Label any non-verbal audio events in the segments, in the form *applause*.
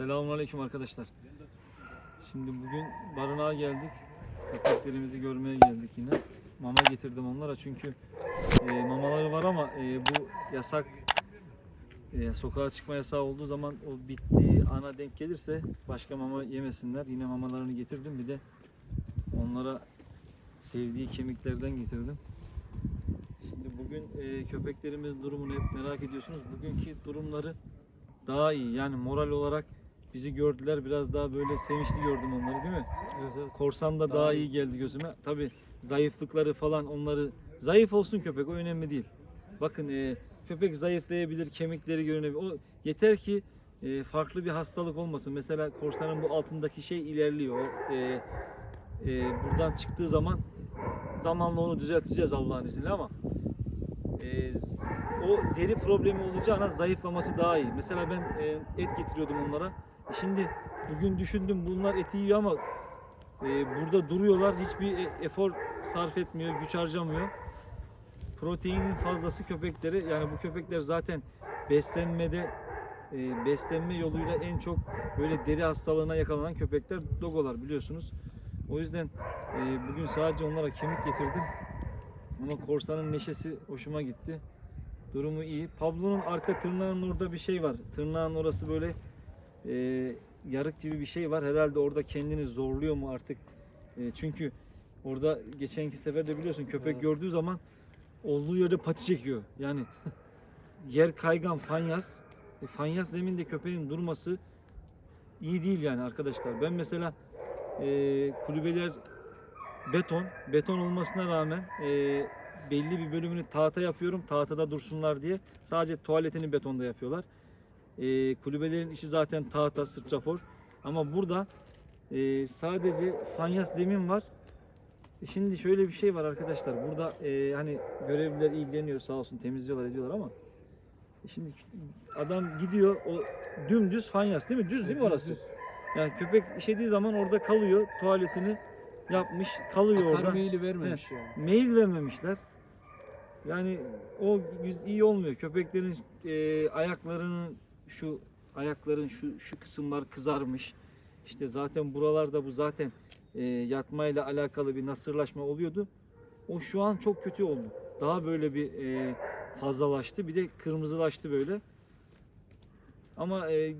Selamünaleyküm arkadaşlar. Şimdi bugün barınağa geldik. Köpeklerimizi görmeye geldik yine. Mama getirdim onlara çünkü e, mamaları var ama e, bu yasak e, sokağa çıkma yasağı olduğu zaman o bittiği ana denk gelirse başka mama yemesinler. Yine mamalarını getirdim. Bir de onlara sevdiği kemiklerden getirdim. Şimdi bugün e, köpeklerimiz durumunu hep merak ediyorsunuz. Bugünkü durumları daha iyi. Yani moral olarak bizi gördüler. Biraz daha böyle sevinçli gördüm onları değil mi? Evet evet. Korsan da daha, Daha iyi. iyi. geldi gözüme. Tabi zayıflıkları falan onları zayıf olsun köpek o önemli değil. Bakın e, köpek zayıflayabilir, kemikleri görünebilir. O yeter ki e, farklı bir hastalık olmasın. Mesela korsanın bu altındaki şey ilerliyor. O, e, e, buradan çıktığı zaman zamanla onu düzelteceğiz Allah'ın izniyle ama e, o deri problemi olacağına zayıflaması daha iyi. Mesela ben e, et getiriyordum onlara. Şimdi bugün düşündüm bunlar eti yiyor ama e, burada duruyorlar. Hiçbir e- efor sarf etmiyor, güç harcamıyor. Proteinin fazlası köpekleri. Yani bu köpekler zaten beslenmede e, beslenme yoluyla en çok böyle deri hastalığına yakalanan köpekler dogolar biliyorsunuz. O yüzden e, bugün sadece onlara kemik getirdim. Ama korsanın neşesi hoşuma gitti. Durumu iyi. Pablo'nun arka tırnağının orada bir şey var. Tırnağın orası böyle e, yarık gibi bir şey var. Herhalde orada kendini zorluyor mu artık? E, çünkü orada geçenki sefer de biliyorsun köpek Evet. gördüğü zaman olduğu yerde pati çekiyor. Yani *laughs* yer kaygan fanyas. E, fanyas zeminde köpeğin durması iyi değil yani arkadaşlar. Ben mesela e, kulübeler beton. Beton olmasına rağmen e, belli bir bölümünü tahta yapıyorum. Tahtada dursunlar diye. Sadece tuvaletini betonda yapıyorlar. E, kulübelerin içi zaten tahta, strafor. Ama burada e, sadece fanyas zemin var. E, Şimdi şöyle bir şey var arkadaşlar. Burada e, hani görevliler ilgileniyor sağ olsun temizliyorlar ediyorlar ama e, şimdi adam gidiyor o dümdüz fanyas değil mi? Düz değil mi orası? Yani köpek işediği zaman orada kalıyor. Tuvaletini yapmış, kalıyor Akar orada. meyili vermemiş yani. Mail vermemişler. Yani o iyi olmuyor. Köpeklerin e, ayaklarının şu ayakların şu şu kısımlar kızarmış. İşte zaten buralarda bu zaten e, yatmayla alakalı bir nasırlaşma oluyordu. O şu an çok kötü oldu. Daha böyle bir e, fazlalaştı. Bir de kırmızılaştı böyle. Ama e,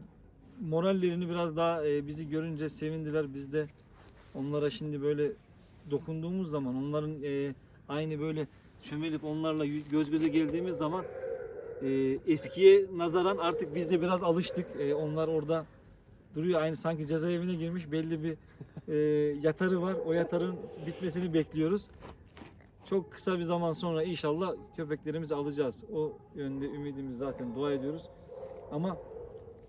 morallerini biraz daha e, bizi görünce sevindiler. Biz de onlara şimdi böyle dokunduğumuz zaman onların e, aynı böyle çömelip onlarla göz göze geldiğimiz zaman e, eskiye nazaran artık biz de biraz alıştık. E, onlar orada duruyor aynı sanki cezaevine girmiş belli bir e, yatarı var. O yatarın bitmesini bekliyoruz. Çok kısa bir zaman sonra inşallah köpeklerimizi alacağız. O yönde ümidimiz zaten dua ediyoruz. Ama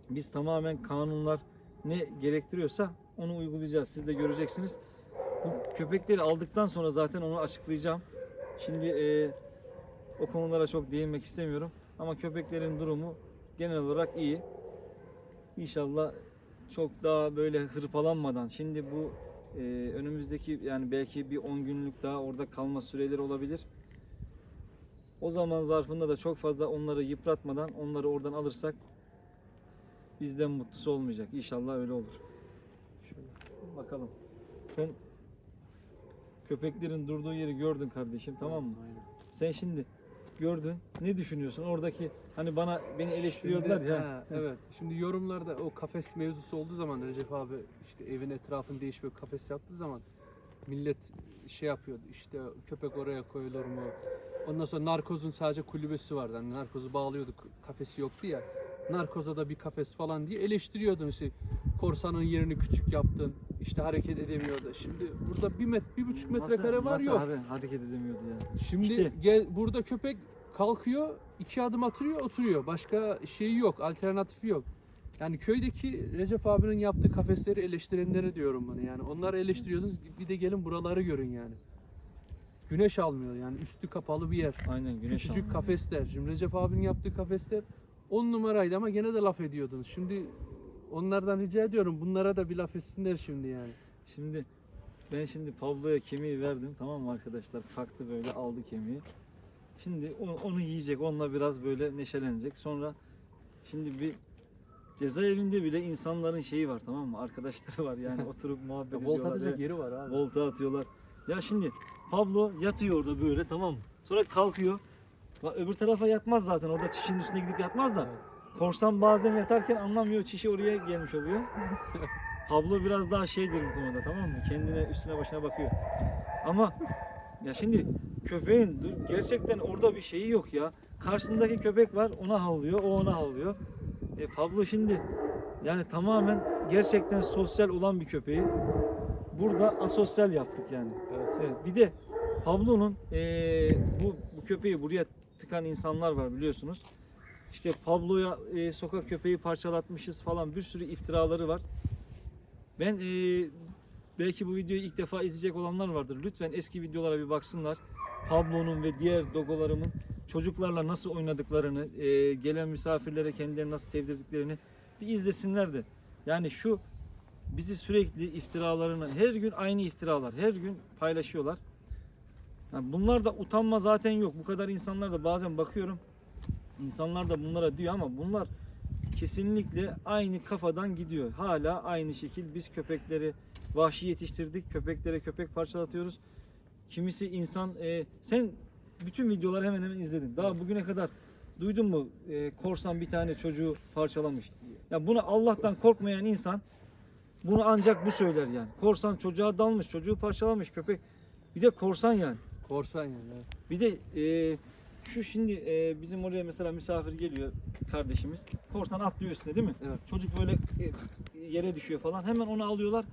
biz tamamen kanunlar ne gerektiriyorsa onu uygulayacağız. Siz de göreceksiniz. Bu köpekleri aldıktan sonra zaten onu açıklayacağım. Şimdi e, o konulara çok değinmek istemiyorum. Ama köpeklerin durumu genel olarak iyi. İnşallah çok daha böyle hırpalanmadan. Şimdi bu e, önümüzdeki yani belki bir 10 günlük daha orada kalma süreleri olabilir. O zaman zarfında da çok fazla onları yıpratmadan onları oradan alırsak bizden mutlusu olmayacak. İnşallah öyle olur. Şöyle. Bakalım. Sen köpeklerin durduğu yeri gördün kardeşim tamam mı? Aynen. Sen şimdi gördün. Ne düşünüyorsun? Oradaki hani bana beni eleştiriyorlar Şimdi, ya. ha, evet. Şimdi yorumlarda o kafes mevzusu olduğu zaman Recep abi işte evin etrafını değişmiyor kafes yaptığı zaman millet şey yapıyordu işte köpek oraya koyulur mu? Ondan sonra narkozun sadece kulübesi vardı. Hani narkozu bağlıyorduk kafesi yoktu ya. Narkoza da bir kafes falan diye eleştiriyordun işte korsanın yerini küçük yaptın işte hareket edemiyordu. Şimdi burada bir met bir buçuk metrekare var nasıl yok. har- hareket edemiyordu ya. Şimdi İşte- gel, burada köpek kalkıyor, iki adım atıyor, oturuyor. Başka şeyi yok, alternatifi yok. Yani köydeki Recep abinin yaptığı kafesleri eleştirenlere diyorum bunu yani. Onları eleştiriyordunuz, bir de gelin buraları görün yani. Güneş almıyor yani üstü kapalı bir yer. Aynen güneş Küçücük almıyor. kafesler. Şimdi Recep abinin yaptığı kafesler 10 numaraydı ama gene de laf ediyordunuz. Şimdi onlardan rica ediyorum bunlara da bir laf etsinler şimdi yani. Şimdi ben şimdi Pablo'ya kemiği verdim tamam mı arkadaşlar? Kalktı böyle aldı kemiği. Şimdi onu, onu yiyecek. Onunla biraz böyle neşelenecek. Sonra şimdi bir cezaevinde bile insanların şeyi var tamam mı? Arkadaşları var yani *laughs* oturup muhabbet Ya, ediyorlar. atacak evet. yeri var abi. Volta atıyorlar. Ya şimdi Pablo yatıyor orada böyle tamam mı? Sonra kalkıyor. Bak öbür tarafa yatmaz zaten. Orada çişin üstüne gidip yatmaz da. Evet. Korsan bazen yatarken anlamıyor çişi oraya gelmiş oluyor. *laughs* Pablo biraz daha şeydir bu konuda tamam mı? Kendine üstüne başına bakıyor. Ama ya şimdi köpeğin gerçekten orada bir şeyi yok ya. Karşısındaki köpek var ona havlıyor, o ona havlıyor. E Pablo şimdi yani tamamen gerçekten sosyal olan bir köpeği burada asosyal yaptık yani. Evet. Evet, bir de Pablo'nun eee, bu, bu köpeği buraya tıkan insanlar var biliyorsunuz. İşte Pablo'ya eee, sokak köpeği parçalatmışız falan bir sürü iftiraları var. Ben eee, belki bu videoyu ilk defa izleyecek olanlar vardır. Lütfen eski videolara bir baksınlar. Pablo'nun ve diğer dogolarımın çocuklarla nasıl oynadıklarını, eee, gelen misafirlere kendilerini nasıl sevdirdiklerini bir izlesinler de. Yani şu bizi sürekli iftiralarını her gün aynı iftiralar her gün paylaşıyorlar. Yani bunlar da utanma zaten yok. Bu kadar insanlar da bazen bakıyorum insanlar da bunlara diyor ama bunlar kesinlikle aynı kafadan gidiyor. Hala aynı şekil biz köpekleri vahşi yetiştirdik. Köpeklere köpek parçalatıyoruz. Kimisi insan e, sen bütün videoları hemen hemen izledin. Daha bugüne kadar duydun mu e, korsan bir tane çocuğu parçalamış. Ya buna Allah'tan korkmayan insan bunu ancak bu söyler yani. Korsan çocuğa dalmış, çocuğu parçalamış köpek. Bir de korsan yani. Korsan yani. evet. Bir de e, şu şimdi e, bizim oraya mesela misafir geliyor kardeşimiz. Korsan atlıyor üstüne değil mi? Evet. Çocuk böyle e, yere düşüyor falan. Hemen onu alıyorlar.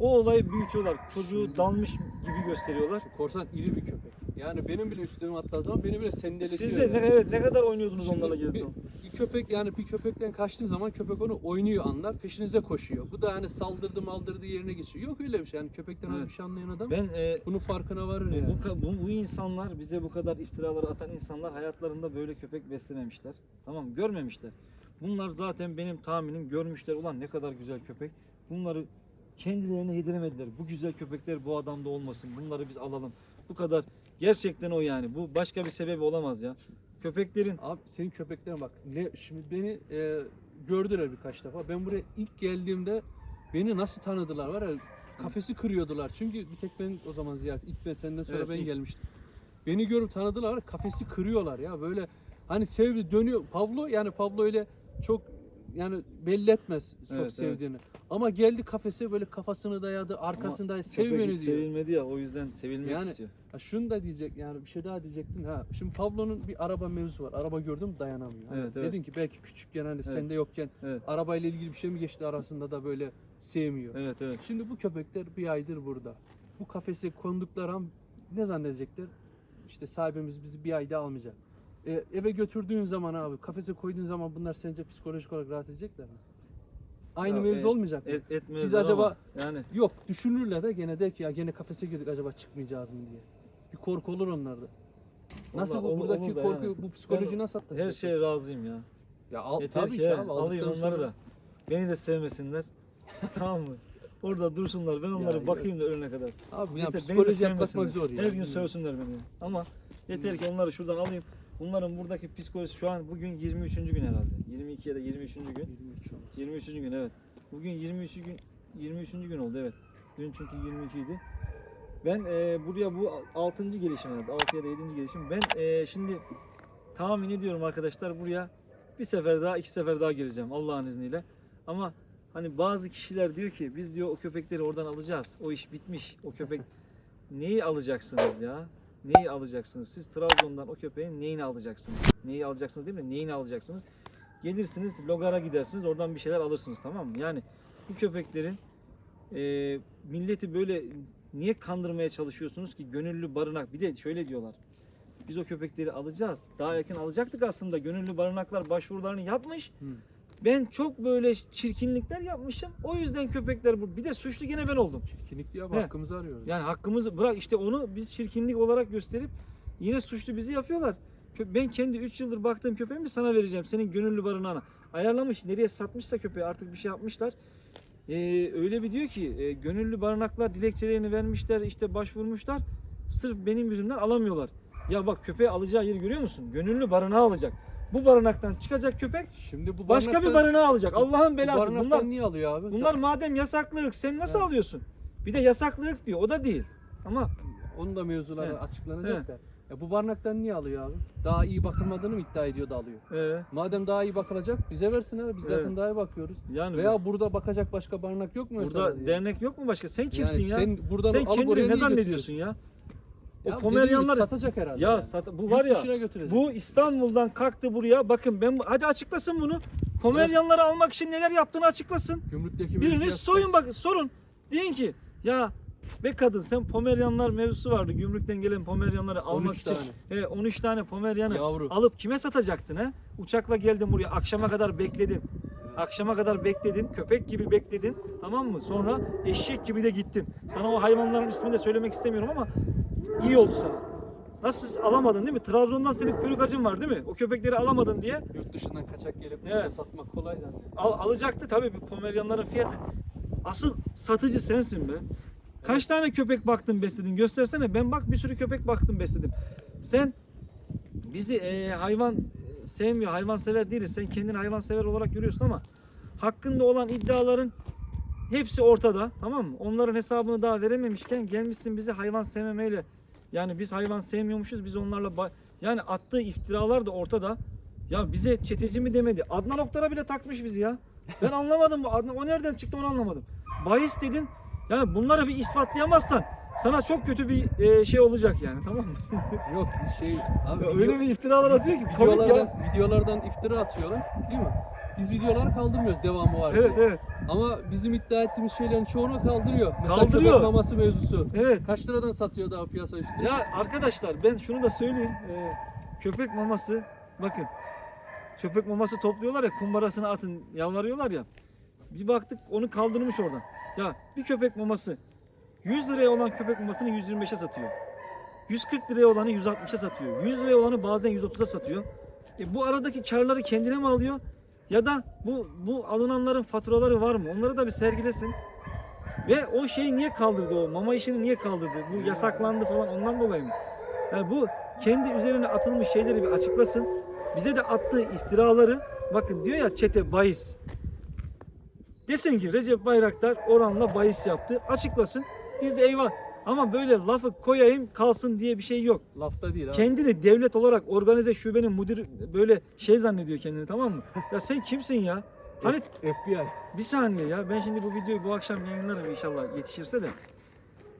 O olayı büyütüyorlar. Çocuğu dalmış gibi gösteriyorlar. Korsan iri bir köpek. Yani benim bile üstüme attığı zaman beni bile sendeletiyor. Siz de yani. ne, evet, ne kadar oynuyordunuz Şimdi onlarla bir, gezdim. bir köpek yani bir köpekten kaçtığın zaman köpek onu oynuyor anlar peşinize koşuyor. Bu da hani saldırdı maldırdı yerine geçiyor. Yok öyle bir şey yani köpekten az Evet. bir şey anlayan adam Ben e, bunun farkına varır bu, yani. bu, bu, bu insanlar bize bu kadar iftiraları atan insanlar hayatlarında böyle köpek beslememişler. Tamam görmemişler. Bunlar zaten benim tahminim görmüşler. Ulan ne kadar güzel köpek. Bunları kendilerine yediremediler. Bu güzel köpekler bu adamda olmasın. Bunları biz alalım. Bu kadar. Gerçekten o yani. Bu başka bir sebebi olamaz ya. Köpeklerin Abi senin köpeklerin bak ne şimdi beni e, gördüler birkaç defa. Ben buraya ilk geldiğimde beni nasıl tanıdılar var ya kafesi kırıyordular. Çünkü bir tek ben o zaman ziyaret ilk ben senden sonra Evet, ben ilk. gelmiştim. Beni görüp tanıdılar var ya, kafesi kırıyorlar ya böyle hani sevdi dönüyor. Pablo yani Pablo öyle çok yani belli etmez çok Evet, sevdiğini. Ama geldi kafese böyle kafasını dayadı, arkasını dayadı. Sev köpek beni hiç diyor. sevilmedi ya o yüzden sevilmek Yani- istiyor. Ha şunu da diyecek yani bir şey daha diyecektin ha. Şimdi Pablo'nun bir araba mevzusu var. Araba gördüm dayanamıyor. Hani Evet, evet. Dedin ki belki küçükken hani sende yokken Evet. arabayla ilgili bir şey mi geçti arasında da böyle sevmiyor. Evet evet. Şimdi bu köpekler bir aydır burada. Bu kafese kondukları an ne zannedecekler? İşte sahibimiz bizi bir ayda almayacak. E, eve götürdüğün zaman abi kafese koyduğun zaman bunlar sence psikolojik olarak rahat edecekler mi? Aynı Ya, mevzu evet, olmayacak mı? Et, etmezler Biz acaba- ama yani Yok düşünürler de gene der ki ya gene kafese girdik acaba çıkmayacağız mı diye. Bir korku olur onlarda. Nasıl Vallahi bu olur- buradaki olur korku yani. bu psikoloji Ben nasıl atlatacak? her şeye razıyım ya. ya al, Yeter tabii ki, ki abi alayım onları sonra- da. Beni de sevmesinler. *laughs* tamam mı? Orada dursunlar. Ben onlara Ya, bakayım da ölene kadar. Abi yani Yeter, psikoloji sevmesinler. zor ya. Her gün sövsünler beni. Ama yeter ki onları şuradan alayım. Bunların buradaki psikolojisi şu an bugün 23. gün herhalde. 22 ya da 23. gün. 23 olmaz. 23. gün evet. Bugün 23. gün 23. gün oldu evet. Dün çünkü 22 idi. Ben e, buraya bu 6. gelişim herhalde. 6 ya da 7. gelişim. Ben e, şimdi tahmin ediyorum arkadaşlar buraya bir sefer daha iki sefer daha gireceğim Allah'ın izniyle. Ama hani bazı kişiler diyor ki biz diyor o köpekleri oradan alacağız. O iş bitmiş. O köpek *laughs* neyi alacaksınız ya? Neyi alacaksınız? Siz Trabzon'dan o köpeğin neyini alacaksınız? Neyi alacaksınız değil mi? Neyini alacaksınız? Gelirsiniz Logar'a gidersiniz oradan bir şeyler alırsınız tamam mı? Yani bu köpeklerin e, milleti böyle niye kandırmaya çalışıyorsunuz ki gönüllü barınak bir de şöyle diyorlar. Biz o köpekleri alacağız. Daha yakın alacaktık aslında. Gönüllü barınaklar başvurularını yapmış. Hı. Ben çok böyle çirkinlikler yapmışım. O yüzden köpekler bu. Bir de suçlu gene ben oldum. Çirkinlik diye He. hakkımızı arıyoruz. Yani hakkımızı bırak işte onu biz çirkinlik olarak gösterip yine suçlu bizi yapıyorlar. Kö- Ben kendi 3 yıldır baktığım köpeğimi sana vereceğim. Senin gönüllü barınağına. Ayarlamış. Nereye satmışsa köpeği artık bir şey yapmışlar. Ee, öyle bir diyor ki e, gönüllü barınaklar dilekçelerini vermişler işte başvurmuşlar. Sırf benim yüzümden alamıyorlar. Ya bak köpeği alacağı yeri görüyor musun? Gönüllü barınağı alacak. Bu barınaktan çıkacak köpek Şimdi bu başka bir barınaktan- barınağı alacak. Allah'ın bu belası. barınaktan Bunlar niye alıyor abi? bunlar madem yasaklı ırk sen nasıl Evet. alıyorsun? Bir de yasaklı ırk diyor. O da değil. Ama Onun da mevzuları Evet. açıklanacak Evet. da. Ya bu barınaktan niye alıyor abi? Daha iyi bakılmadığını mı iddia ediyor da alıyor? e, Madem daha iyi bakılacak bize versin abi. Biz zaten Evet. daha iyi bakıyoruz. yani Veya burada bakacak başka barınak yok mu mesela? burada diye. dernek yok mu başka? Sen kimsin ya? Sen buradan Sen alıp oraya kendini ne zannediyorsun götürüyorsun? ya? O Ya dediğim gibi Pomeryanlar satacak herhalde. ya yani. sat- bu Yurt var ya dışına götürecek. bu İstanbul'dan kalktı buraya. Bakın ben hadi açıklasın bunu. Pomeryanları almak için neler yaptığını açıklasın. Gümrükteki Biriniz mevzuya soyun bak sorun. Deyin ki ya be kadın sen Pomeryanlar mevzusu vardı. Gümrükten gelen Pomeryanları almak 13 için. tane. E, 13 tane Pomeryanı Yavru. alıp kime satacaktın he? Uçakla geldin buraya akşama kadar bekledin. Akşama kadar bekledin, köpek gibi bekledin, tamam mı? Sonra eşek gibi de gittin. Sana o hayvanların ismini de söylemek istemiyorum ama iyi oldu sana. Nasıl alamadın değil mi? Trabzon'dan senin kuyruk acın var değil mi? O köpekleri alamadın diye Yurt dışından kaçak gelip Evet. burada satmak kolay zannediyor. al, alacaktı tabii bu Pomeryanların fiyatı. Asıl satıcı sensin be. Kaç tane köpek baktın besledin göstersene. Ben bak bir sürü köpek baktım besledim. Sen bizi e, hayvan e, sevmiyor, hayvan sever değiliz. Sen kendini hayvan sever olarak görüyorsun ama hakkında olan iddiaların hepsi ortada. Tamam mı? Onların hesabını daha verememişken gelmişsin bizi hayvan sevmemeyle yani biz hayvan sevmiyormuşuz biz onlarla yani attığı iftiralar da ortada. Ya bize çeteci mi demedi. Adnan Oktar'a bile takmış bizi ya. Ben anlamadım bu Adnan o nereden çıktı onu anlamadım. Bahis dedin. Yani bunları bir ispatlayamazsan sana çok kötü bir e, şey olacak yani tamam mı? *laughs* Yok şey abi Ya video- öyle bir iftiralar atıyor ki komik videolardan, ya. videolardan iftira atıyorlar değil mi? Biz videoları kaldırmıyoruz devamı var Evet diye. evet Ama bizim iddia ettiğimiz şeylerin çoğunu kaldırıyor. Mesela Kaldırıyor. köpek maması mevzusu. evet. Kaç liradan satıyor daha piyasa üstüne? Ya arkadaşlar ben şunu da söyleyeyim. Ee, köpek maması bakın. Köpek maması topluyorlar ya kumbarasına atın yalvarıyorlar ya. Bir baktık onu kaldırmış oradan. Ya bir köpek maması 100 liraya olan köpek mamasını 125'e satıyor. 140 liraya olanı 160'a satıyor. 100 liraya olanı bazen 130'a satıyor. E bu aradaki karları kendine mi alıyor? Ya da bu bu alınanların faturaları var mı? Onları da bir sergilesin. Ve o şeyi niye kaldırdı o? Mama işini niye kaldırdı? Bu yasaklandı falan ondan dolayı mı? Yani bu kendi üzerine atılmış şeyleri bir açıklasın. Bize de attığı iftiraları bakın diyor ya çete bahis. Desin ki Recep Bayraktar oranla bahis yaptı. Açıklasın. Biz de eyvah. Ama böyle lafı koyayım kalsın diye bir şey yok. Lafta değil abi. Kendini devlet olarak organize şubenin müdür böyle şey zannediyor kendini tamam mı? *laughs* Ya sen kimsin ya? Hani FBI. bir saniye ya ben şimdi bu videoyu bu akşam yayınlarım inşallah yetişirse de.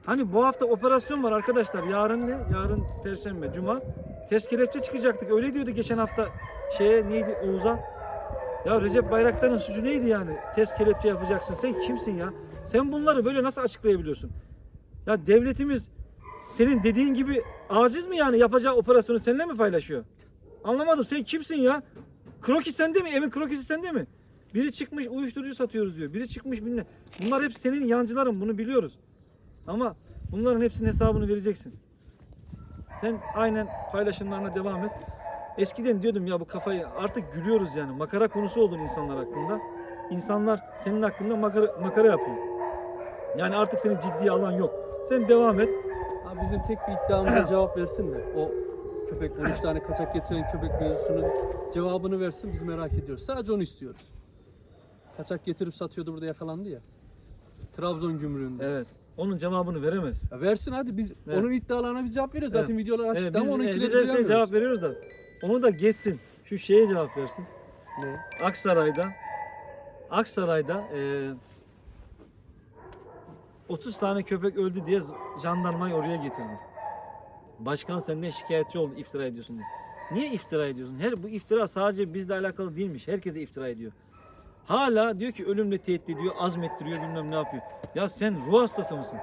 Hani bu hafta operasyon var arkadaşlar. Yarın ne? Yarın perşembe, cuma. Ters kelepçe çıkacaktık. Öyle diyordu geçen hafta şeye neydi Oğuz'a. Ya Recep Bayraktar'ın suçu neydi yani? Ters kelepçe yapacaksın. Sen kimsin ya? Sen bunları böyle nasıl açıklayabiliyorsun? Ya devletimiz senin dediğin gibi aciz mi yani yapacağı operasyonu seninle mi paylaşıyor? Anlamadım. Sen kimsin ya? Kroki sende mi? Evin krokisi sende mi? Biri çıkmış uyuşturucu satıyoruz diyor. Biri çıkmış bilmem. Bunlar hep senin yancıların bunu biliyoruz. Ama bunların hepsinin hesabını vereceksin. Sen aynen paylaşımlarına devam et. Eskiden diyordum ya bu kafayı artık gülüyoruz yani. Makara konusu oldun insanlar hakkında. İnsanlar senin hakkında makara, makara yapıyor. Yani artık seni ciddiye alan yok. Sen devam et. Abi bizim tek bir iddiamıza *clears throat* cevap versin de o köpek 13 tane kaçak getiren köpek mevzusunun cevabını versin biz merak ediyoruz. Sadece onu istiyoruz. Kaçak getirip satıyordu burada yakalandı ya. Trabzon gümrüğünde. Evet. Onun cevabını veremez. Ya versin hadi biz Evet. onun iddialarına bir cevap veriyoruz. Zaten videolar açıkta Evet, ama biz, onunkileri e, biz her şeye cevap veriyoruz da. Onu da geçsin. Şu şeye cevap versin. Ne? Aksaray'da Aksaray'da eee 30 tane köpek öldü diye jandarmayı oraya getirdi. Başkan senden şikayetçi oldu iftira ediyorsun diye. Niye iftira ediyorsun? Her bu iftira sadece bizle alakalı değilmiş. Herkese iftira ediyor. Hala diyor ki ölümle tehdit ediyor, azmettiriyor bilmem ne yapıyor. Ya sen ruh hastası mısın?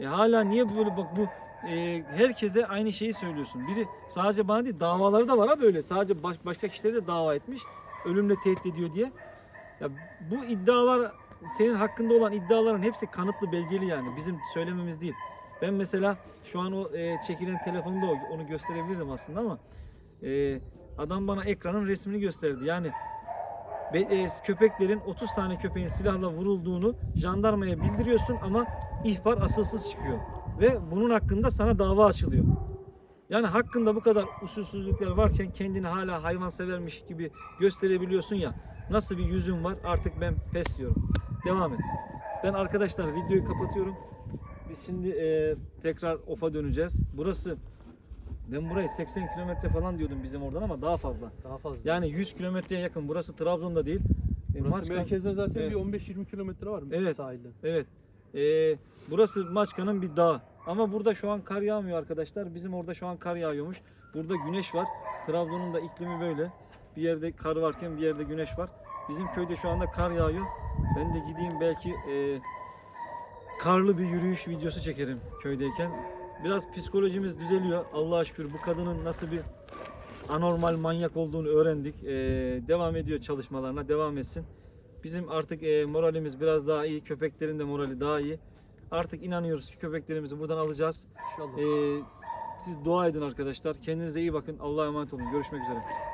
E hala niye böyle bak bu e, herkese aynı şeyi söylüyorsun. Biri sadece bana değil davaları da var ha böyle. Sadece baş- başka kişileri de dava etmiş. Ölümle tehdit ediyor diye. Ya bu iddialar senin hakkında olan iddiaların hepsi kanıtlı belgeli yani. Bizim söylememiz değil. Ben mesela şu an o e, çekilen telefonda o- onu gösterebilirim aslında ama e, adam bana ekranın resmini gösterdi. Yani be- e, köpeklerin 30 tane köpeğin silahla vurulduğunu jandarmaya bildiriyorsun ama ihbar asılsız çıkıyor. Ve bunun hakkında sana dava açılıyor. Yani hakkında bu kadar usulsüzlükler varken kendini hala hayvansevermiş gibi gösterebiliyorsun ya. Nasıl bir yüzün var artık ben pes diyorum. Devam et. Ben arkadaşlar videoyu kapatıyorum. Biz şimdi e, tekrar OF'a döneceğiz. Burası ben burayı 80 kilometre falan diyordum bizim oradan ama daha fazla. Daha fazla. Yani 100 kilometreye yakın. Burası Trabzon'da değil. E, Burası Maçka- merkezden zaten Evet. bir 15-20 kilometre var mı Evet. sahilden? Evet. Ee, burası Maçka'nın bir dağı. Ama burada şu an kar yağmıyor arkadaşlar. Bizim orada şu an kar yağıyormuş. Burada güneş var. Trabzon'un da iklimi böyle. Bir yerde kar varken bir yerde güneş var. Bizim köyde şu anda kar yağıyor. Ben de gideyim belki e, karlı bir yürüyüş videosu çekerim köydeyken. Biraz psikolojimiz düzeliyor. Allah'a şükür bu kadının nasıl bir anormal manyak olduğunu öğrendik. Ee, devam ediyor çalışmalarına. Devam etsin. Bizim artık e, moralimiz biraz daha iyi. Köpeklerin de morali daha iyi. Artık inanıyoruz ki köpeklerimizi buradan alacağız. İnşallah. Ee, siz dua edin arkadaşlar. Kendinize iyi bakın. Allah'a emanet olun. Görüşmek üzere.